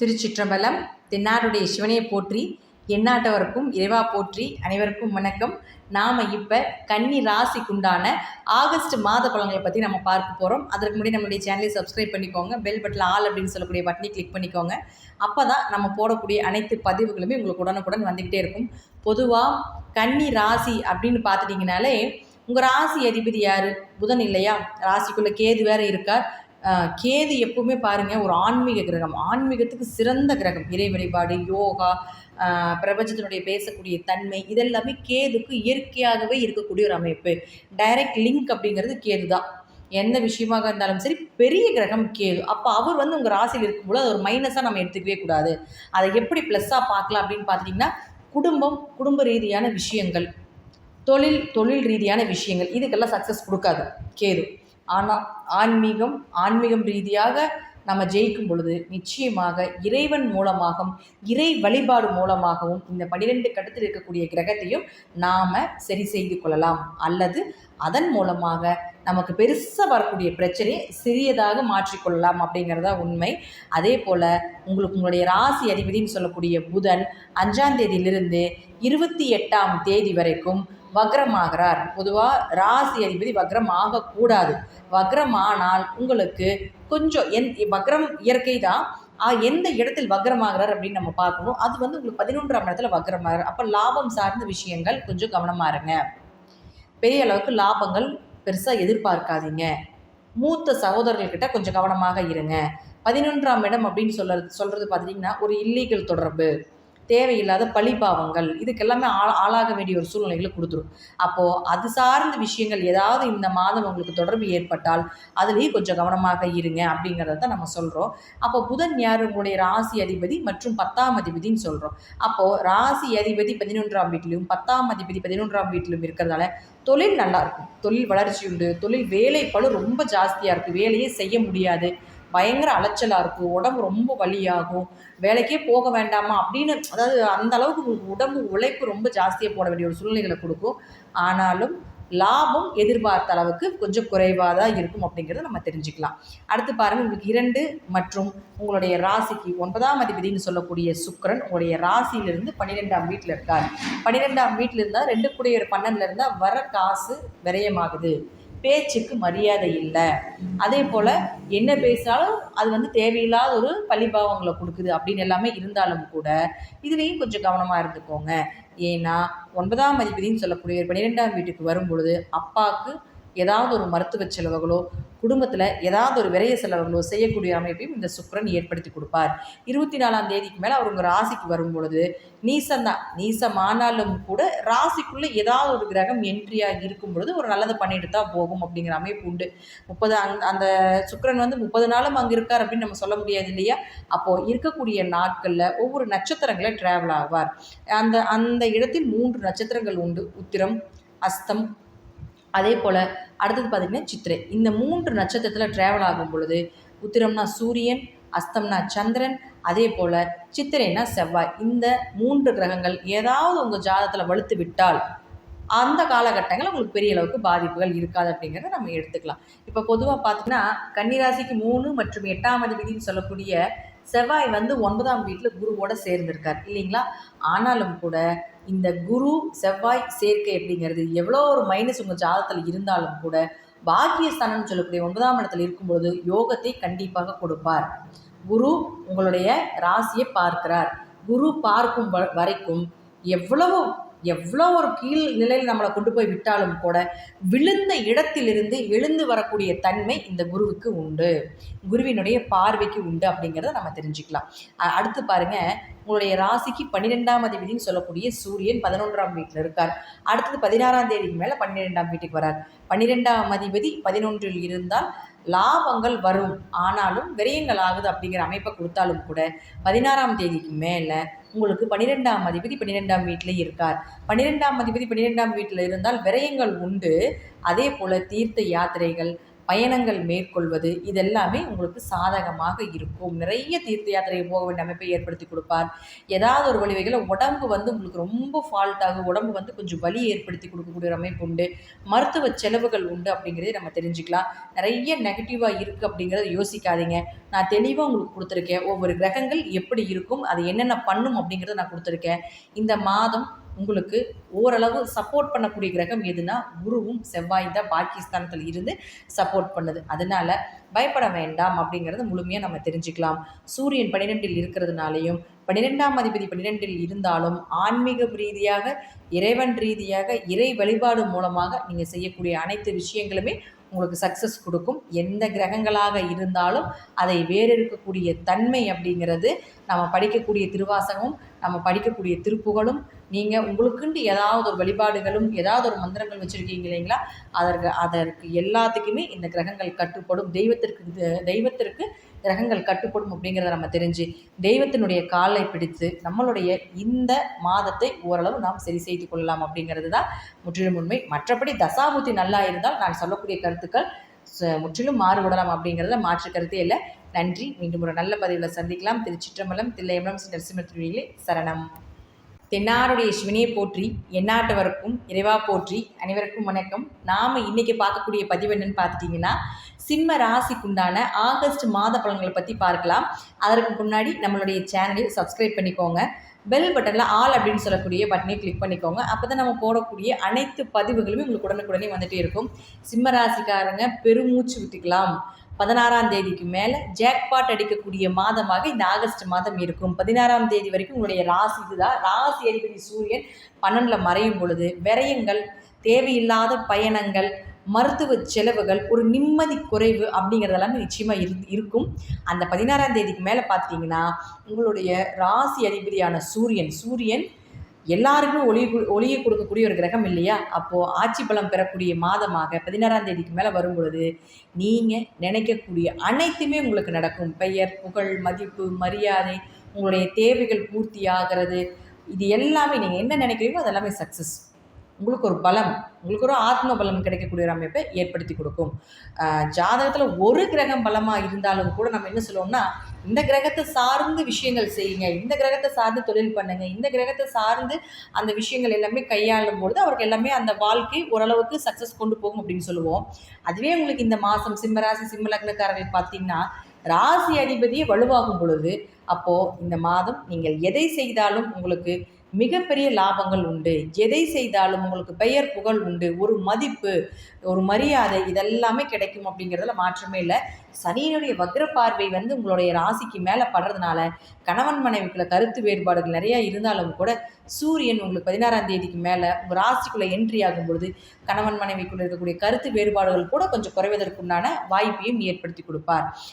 திருச்சிற்றம்பலம் தென்னாடுடைய சிவனையை போற்றி எந்நாட்டவருக்கும் இறைவா போற்றி அனைவருக்கும் வணக்கம். நாம் இப்போ கன்னி ராசிக்குண்டான ஆகஸ்ட் மாத பழங்களை பற்றி நம்ம பார்க்க போகிறோம் அதற்கு முன்னாடி நம்மளுடைய சேனலை சப்ஸ்கிரைப் பண்ணிக்கோங்க. பெல் பட்டில் ஆல் அப்படின்னு சொல்லக்கூடிய பட்டனை கிளிக் பண்ணிக்கோங்க. அப்போ தான் நம்ம போடக்கூடிய அனைத்து பதிவுகளுமே உங்களுக்கு உடனுக்குடன் வந்துக்கிட்டே இருக்கும். பொதுவாக கன்னி ராசி அப்படின்னு பார்த்துட்டிங்கனாலே உங்கள் ராசி அதிபதி யார்? புதன் இல்லையா? ராசிக்குள்ளே கேது வேறு இருக்கார். கேது எப்பவுமே பாருங்கள் ஒரு ஆன்மீக கிரகம். ஆன்மீகத்துக்கு சிறந்த கிரகம். இறை வழிபாடு யோகா பிரபஞ்சத்தினுடைய பேசக்கூடிய தன்மை இதெல்லாமே கேதுக்கு இயற்கையாகவே இருக்கக்கூடிய ஒரு அமைப்பு. டைரக்ட் லிங்க் அப்படிங்கிறது கேது தான் எந்த விஷயமாக இருந்தாலும் சரி பெரிய கிரகம் கேது. அப்போ அவர் வந்து உங்கள் ராசியில் இருக்கும்போது அது ஒரு மைனஸாக நம்ம எடுத்துக்கவே கூடாது. அதை எப்படி ப்ளஸ்ஸாக பார்க்கலாம் அப்படின்னு பார்த்துட்டிங்கன்னா குடும்பம் குடும்ப ரீதியான விஷயங்கள் தொழில் தொழில் ரீதியான விஷயங்கள் இதுக்கெல்லாம் சக்ஸஸ் கொடுக்காது கேது. ஆனால் ஆன்மீகம் ஆன்மீகம் ரீதியாக நம்ம ஜெயிக்கும் பொழுது நிச்சயமாக இறைவன் மூலமாகவும் இறை வழிபாடு மூலமாகவும் இந்த பனிரெண்டு கட்டத்தில் இருக்கக்கூடிய கிரகத்தையும் நாம் சரி செய்து கொள்ளலாம். அல்லது அதன் மூலமாக நமக்கு பெருசாக வரக்கூடிய பிரச்சனையை சிறியதாக மாற்றிக்கொள்ளலாம் அப்படிங்கிறதா உண்மை. அதே போல் உங்களுக்கு உங்களுடைய ராசி அதிபதினு சொல்லக்கூடிய புதன் அஞ்சாம் தேதியிலிருந்து இருபத்தி எட்டாம் தேதி வரைக்கும் வக்ரமாகிறார். பொதுவாக ராசி அதிபதி வக்ரம் ஆகக்கூடாது வக்ரம் ஆனால் உங்களுக்கு கொஞ்சம் எந் வக்ரம் இயற்கை தான். எந்த இடத்தில் வக்ரமாகிறார் அப்படின்னு நம்ம பார்க்கணும். அது வந்து உங்களுக்கு பதினொன்றாம் இடத்துல வக்ரமாகிறார். அப்போ லாபம் சார்ந்த விஷயங்கள் கொஞ்சம் கவனமாக இருங்க. பெரிய அளவுக்கு லாபங்கள் பெருசாக எதிர்பார்க்காதீங்க. மூத்த சகோதரர்கள்கிட்ட கொஞ்சம் கவனமாக இருங்க. பதினொன்றாம் இடம் அப்படின்னு சொல்கிறது சொல்கிறது பார்த்தீங்கன்னா ஒரு இல்லீகல் தொடர்பு. தேவையில்லாத பழிபாவங்கள். இதுக்கெல்லாமே ஆ ஆளாக வேண்டிய ஒரு சூழ்நிலைகளை கொடுத்துரும். அப்போது அது சார்ந்த விஷயங்கள் ஏதாவது இந்த மாதம் உங்களுக்கு தொடர்பு ஏற்பட்டால் அதுலேயும் கொஞ்சம் கவனமாக இருங்க அப்படிங்கிறத தான் நம்ம சொல்கிறோம் அப்போ புதன் யார் உங்களுடைய ராசி அதிபதி மற்றும் பத்தாம் அதிபதினு சொல்கிறோம் அப்போது ராசி அதிபதி பதினொன்றாம் வீட்டிலும் பத்தாம் அதிபதி பதினொன்றாம் வீட்டிலும் இருக்கிறதால தொழில் நல்லா இருக்கும். தொழில் வளர்ச்சி உண்டு. தொழில் வேலை பளு ரொம்ப ஜாஸ்தியாக இருக்குது வேலையே செய்ய முடியாது. பயங்கர அலைச்சலாக இருக்கும் உடம்பு ரொம்ப வலியாகும். வேலைக்கே போக வேண்டாமா? அப்படின்னு அதாவது அந்த அளவுக்கு உங்களுக்கு உடம்பு உழைப்பு ரொம்ப ஜாஸ்தியாக போட வேண்டிய ஒரு சூழ்நிலைகளை கொடுக்கும். ஆனாலும் லாபம் எதிர்பார்த்த அளவுக்கு கொஞ்சம் குறைவாக தான் இருக்கும் அப்படிங்கிறத நம்ம தெரிஞ்சுக்கலாம். அடுத்து பாருங்கள் உங்களுக்கு இரண்டு மற்றும் உங்களுடைய ராசிக்கு ஒன்பதாம் அதிபதினு சொல்லக்கூடிய சுக்கரன் உங்களுடைய ராசியிலிருந்து பன்னிரெண்டாம் வீட்டில் இருக்கார். பன்னிரெண்டாம் வீட்டில் இருந்தால் ரெண்டு கூடிய ஒரு பன்னெண்டில் இருந்தால் வர காசு விரயமாகுது. பேச்சுக்கு மரியாதை இல்லை. அதே போல் என்ன பேசினாலும் அது வந்து தேவையில்லாத ஒரு பழிபாவங்களை கொடுக்குது அப்படின்னு எல்லாமே இருந்தாலும் கூட இதுலேயும் கொஞ்சம் கவனமாக இருந்துக்கோங்க. ஏன்னா ஒன்பதாம் அதிபதினு சொல்லக்கூடிய பன்னிரெண்டாம் வீட்டுக்கு வரும் பொழுது அப்பாவுக்கு ஏதாவது ஒரு மருத்துவ செலவுகளோ குடும்பத்தில் ஏதாவது ஒரு விரைய செலவுகளோ செய்யக்கூடிய அமைப்பையும் இந்த சுக்கரன் ஏற்படுத்தி கொடுப்பார். இருபத்தி நாலாம் தேதிக்கு மேலே அவர் உங்கள் ராசிக்கு வரும் பொழுது நீசம்தான் நீசமானாலும் கூட ராசிக்குள்ளே ஏதாவது ஒரு கிரகம் என்ட்ரியாக இருக்கும் பொழுது ஒரு நல்லது பண்ணிட்டு தான் போகும் அப்படிங்கிற அமைப்பு உண்டு. முப்பது அந் அந்த சுக்கரன் வந்து முப்பது நாளும் அங்கே இருக்கார் அப்படின்னு நம்ம சொல்ல முடியாது இல்லையா? அப்போது இருக்கக்கூடிய நாட்களில் ஒவ்வொரு நட்சத்திரங்களை ட்ராவல் ஆவார். அந்த அந்த இடத்தில் மூன்று நட்சத்திரங்கள் உண்டு. உத்திரம் அஸ்தம் அதே போல் அடுத்தது பார்த்திங்கன்னா சித்திரை. இந்த மூன்று நட்சத்திரத்தில் ட்ராவல் ஆகும் பொழுது உத்திரம்னா சூரியன் அஸ்தம்னா சந்திரன் அதே போல் சித்திரைனா செவ்வாய். இந்த மூன்று கிரகங்கள் ஏதாவது உங்கள் ஜாதத்தில் வலுத்து விட்டால் அந்த காலகட்டங்கள் உங்களுக்கு பெரிய அளவுக்கு பாதிப்புகள் இருக்காது அப்படிங்கிறத நம்ம எடுத்துக்கலாம். இப்போ பொதுவாக பார்த்தீங்கன்னா கன்னிராசிக்கு மூணு மற்றும் எட்டாம் அதிபதினு சொல்லக்கூடிய செவ்வாய் வந்து ஒன்பதாம் வீட்டில் குருவோட சேர்ந்திருக்கார் இல்லைங்களா? ஆனாலும் கூட இந்த குரு செவ்வாய் சேர்க்கை அப்படிங்கிறது எவ்வளோ ஒரு மைனஸ் உங்கள் ஜாதகத்தில் இருந்தாலும் கூட பாக்கியஸ்தானம்னு சொல்லக்கூடிய ஒன்பதாம் இடத்துல இருக்கும்பொழுது யோகத்தை கண்டிப்பாக கொடுப்பார். குரு உங்களுடைய ராசியை பார்க்கிறார். குரு பார்க்கும் வ- வரைக்கும் எவ்வளவு எவ்வளோ ஒரு கீழ் நிலையில் நம்மளை கொண்டு போய் விட்டாலும் கூட விழுந்த இடத்திலிருந்து எழுந்து வரக்கூடிய தன்மை இந்த குருவுக்கு உண்டு. குருவினுடைய பார்வைக்கு உண்டு அப்படிங்கிறத நம்ம தெரிஞ்சுக்கலாம். அடுத்து பாருங்கள் உங்களுடைய ராசிக்கு பன்னிரெண்டாம் அதிபதினு சொல்லக்கூடிய சூரியன் பதினொன்றாம் வீட்டில் இருக்கார். அடுத்தது பதினாறாம் தேதிக்கு மேலே பன்னிரெண்டாம் வீட்டுக்கு வரார். பன்னிரெண்டாம் அதிபதி பதினொன்றில் இருந்தால் லாபங்கள் வரும். ஆனாலும் விரயங்கள் ஆகுது அப்படிங்கிற அமைப்பை கொடுத்தாலும் கூட பதினாறாம் தேதிக்கு மேலே உங்களுக்கு பன்னிரெண்டாம் அதிபதி பன்னிரெண்டாம் வீட்டிலே இருக்கார். பன்னிரெண்டாம் அதிபதி பன்னிரெண்டாம் வீட்டில் இருந்தால் விரயங்கள் உண்டு. அதே போல் தீர்த்த யாத்திரைகள் பயணங்கள் மேற்கொள்வது இதெல்லாமே உங்களுக்கு சாதகமாக இருக்கும். நிறைய தீர்த்த யாத்திரை போக வேண்டிய அமைப்பை ஏற்படுத்தி கொடுப்பார். ஏதாவது ஒரு வழிவகையில் உடம்பு வந்து உங்களுக்கு ரொம்ப ஃபால்ட் ஆகும் உடம்பு வந்து கொஞ்சம் வலி ஏற்படுத்தி கொடுக்கக்கூடிய ஒரு அமைப்பு உண்டு. மருத்துவ செலவுகள் உண்டு அப்படிங்கிறதை நம்ம தெரிஞ்சுக்கலாம். நிறைய நெகட்டிவாக இருக்குது அப்படிங்கிறத யோசிக்காதீங்க. நான் தெளிவாக உங்களுக்கு கொடுத்துருக்கேன். ஒவ்வொரு கிரகங்கள் எப்படி இருக்கும் அது என்னென்ன பண்ணும் அப்படிங்கிறத நான் கொடுத்துருக்கேன். இந்த மாதம் உங்களுக்கு ஓரளவு சப்போர்ட் பண்ணக்கூடிய கிரகம் எதுனா குருவும் செவ்வாய் தான் பாகிஸ்தானத்தில் இருந்து சப்போர்ட் பண்ணுது. அதனால பயப்பட வேண்டாம் அப்படிங்கிறத முழுமையாக நம்ம தெரிஞ்சுக்கலாம். சூரியன் பன்னிரெண்டில் இருக்கிறதுனாலையும் பன்னிரெண்டாம் அதிபதி பன்னிரெண்டில் இருந்தாலும் ஆன்மீக ரீதியாக இறைவன் ரீதியாக இறை வழிபாடு மூலமாக நீங்கள் செய்யக்கூடிய அனைத்து விஷயங்களுமே உங்களுக்கு சக்ஸஸ் கொடுக்கும். எந்த கிரகங்களாக இருந்தாலும் அதை வேறெடுக்கக்கூடிய தன்மை அப்படிங்கிறது நம்ம படிக்கக்கூடிய திருவாசகமும் நம்ம படிக்கக்கூடிய திருப்புகளும் நீங்கள் உங்களுக்குண்டு ஏதாவது ஒரு வழிபாடுகளும் ஏதாவது ஒரு மந்திரங்கள் வச்சுருக்கீங்க இல்லைங்களா? அதற்கு அதற்கு எல்லாத்துக்குமே இந்த கிரகங்கள் கட்டுப்படும். தெய்வத்திற்கு தெய்வத்திற்கு கிரகங்கள் கட்டுப்படும் அப்படிங்கிறத நம்ம தெரிஞ்சு தெய்வத்தினுடைய காலை பிடித்து நம்மளுடைய இந்த மாதத்தை ஓரளவு நாம் சரி செய்து கொள்ளலாம் அப்படிங்கிறது தான் முற்றிலும் உண்மை. மற்றபடி தசாபுத்தி நல்லா இருந்தால் நான் சொல்லக்கூடிய கருத்துக்கள் முற்றிலும் மாறுபடலாம் அப்படிங்கிறத மாற்று கருத்தே இல்லை. நன்றி. மீண்டும் ஒரு நல்ல பதிவில் சந்திக்கலாம். திருச்சிற்றம்பலம் தில்லையம்பலம் ஸ்ரீ நரசிம்ம சரணம். தென்னாருடைய சிவனையை போற்றி எந்நாட்டவருக்கும் இறைவா போற்றி அனைவருக்கும் வணக்கம். நாம் இன்றைக்கி பார்க்கக்கூடிய பதிவு என்னன்னு பார்த்துட்டிங்கன்னா சிம்ம ராசிக்குண்டான ஆகஸ்ட் மாத பலன்களை பற்றி பார்க்கலாம். அதற்கு முன்னாடி நம்மளுடைய சேனலை சப்ஸ்கிரைப் பண்ணிக்கோங்க. பெல் பட்டனில் ஆல் அப்படின்னு சொல்லக்கூடிய பட்டனை கிளிக் பண்ணிக்கோங்க. அப்போ தான் நம்ம போடக்கூடிய அனைத்து பதிவுகளுமே உங்களுக்கு உடனுக்குடனே வந்துகிட்டே இருக்கும். சிம்ம ராசிக்காரங்க பெருமூச்சு விட்டுக்கலாம். பதினாறாம் தேதிக்கு மேலே ஜாக்பாட் அடிக்கக்கூடிய மாதமாக இந்த ஆகஸ்ட் மாதம் இருக்கும். பதினாறாம் தேதி வரைக்கும் உங்களுடைய ராசி இதுதான். ராசி அதிபதி சூரியன் பன்னெண்டில் மறையும் பொழுது விரயங்கள் தேவையில்லாத பயணங்கள் மருத்துவ செலவுகள் ஒரு நிம்மதி குறைவு அப்படிங்கிறதெல்லாமே நிச்சயமாக இரு இருக்கும். அந்த பதினாறாம் தேதிக்கு மேலே பார்த்தீங்கன்னா உங்களுடைய ராசி அதிபதியான சூரியன் சூரியன் எல்லாருக்குமே ஒளி ஒளியை கொடுக்கக்கூடிய ஒரு கிரகம் இல்லையா? அப்போது ஆட்சி பலம் பெறக்கூடிய மாதமாக பதினாறாம் தேதிக்கு மேலே வரும் பொழுது நீங்கள் நினைக்கக்கூடிய அனைத்துமே உங்களுக்கு நடக்கும். பெயர் புகழ் மதிப்பு மரியாதை உங்களுடைய தேவைகள் பூர்த்தி ஆகிறது. இது எல்லாமே நீங்கள் என்ன நினைக்கிறீங்களோ அது எல்லாமே சக்ஸஸ் உங்களுக்கு ஒரு பலம் உங்களுக்கு ஒரு ஆத்ம பலம் கிடைக்கக்கூடிய ஒரு அமைப்பை ஏற்படுத்தி கொடுக்கும். ஜாதகத்தில் ஒரு கிரகம் பலமாக இருந்தாலும் கூட நம்ம என்ன சொல்லுவோம்னா இந்த கிரகத்தை சார்ந்து விஷயங்கள் செய்யுங்க. இந்த கிரகத்தை சார்ந்து தொழில் பண்ணுங்க. இந்த கிரகத்தை சார்ந்து அந்த விஷயங்கள் எல்லாமே கையாளும் பொழுது அவருக்கு எல்லாமே அந்த வாழ்க்கை ஓரளவுக்கு சக்ஸஸ் கொண்டு போகும் அப்படின்னு சொல்லுவோம். அதுவே உங்களுக்கு இந்த மாதம் சிம்மராசி சிம்மலக்னக்காரர்கள் பார்த்தீங்கன்னா ராசி அதிபதியே வலுவாகும் பொழுது அப்போது இந்த மாதம் நீங்கள் எதை செய்தாலும் உங்களுக்கு மிகப்பெரிய லாபங்கள் உண்டு. எதை செய்தாலும் உங்களுக்கு பெயர் புகழ் உண்டு. ஒரு மதிப்பு ஒரு மரியாதை இதெல்லாமே கிடைக்கும் அப்படிங்கிறதுல மாற்றமே இல்லை. சனியினுடைய வக்ர பார்வை வந்து உங்களுடைய ராசிக்கு மேலே படுறதுனால கணவன் மனைவிக்குள்ள கருத்து வேறுபாடுகள் நிறையா இருந்தாலும் கூட சூரியன் உங்களுக்கு பதினாறாம் தேதிக்கு மேலே உங்கள் ராசிக்குள்ளே என்ட்ரி ஆகும் பொழுது கணவன் மனைவிக்குள்ள இருக்கக்கூடிய கருத்து வேறுபாடுகள் கூட கொஞ்சம் குறைவதற்குண்டான வாய்ப்பையும் ஏற்படுத்தி கொடுப்பார்.